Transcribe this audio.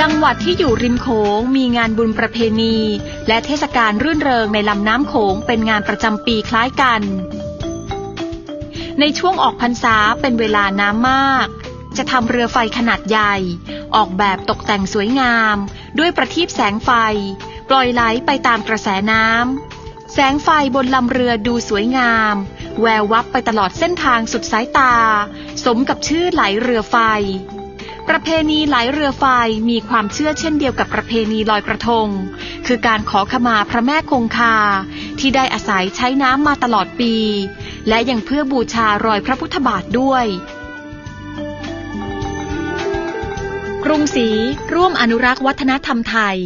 จังหวัดที่อยู่ริมโขงมีงานบุญประเพณี และเทศกาลรื่นเริงในลำน้ำโขงเป็นงานประจำปีคล้ายกัน ในช่วงออกพรรษาเป็นเวลาน้ำมาก จะทำเรือไฟขนาดใหญ่ ออกแบบตกแต่งสวยงาม ด้วยประทีปแสงไฟ ปล่อยไหลไปตามกระแสน้ำแสงไฟบนลำเรือดูสวยงาม แวววับไปตลอดเส้นทางสุดสายตา สมกับชื่อไหลเรือไฟ ประเพณีไหลเรือไฟมีความเชื่อเช่นเดียวกับประเพณีลอยกระทง คือการขอขมาพระแม่คงคา ที่ได้อาศัยใช้น้ำมาตลอดปี และยังเพื่อบูชารอยพระพุทธบาทด้วย กรุงศรีร่วมอนุรักษ์วัฒนธรรมไทย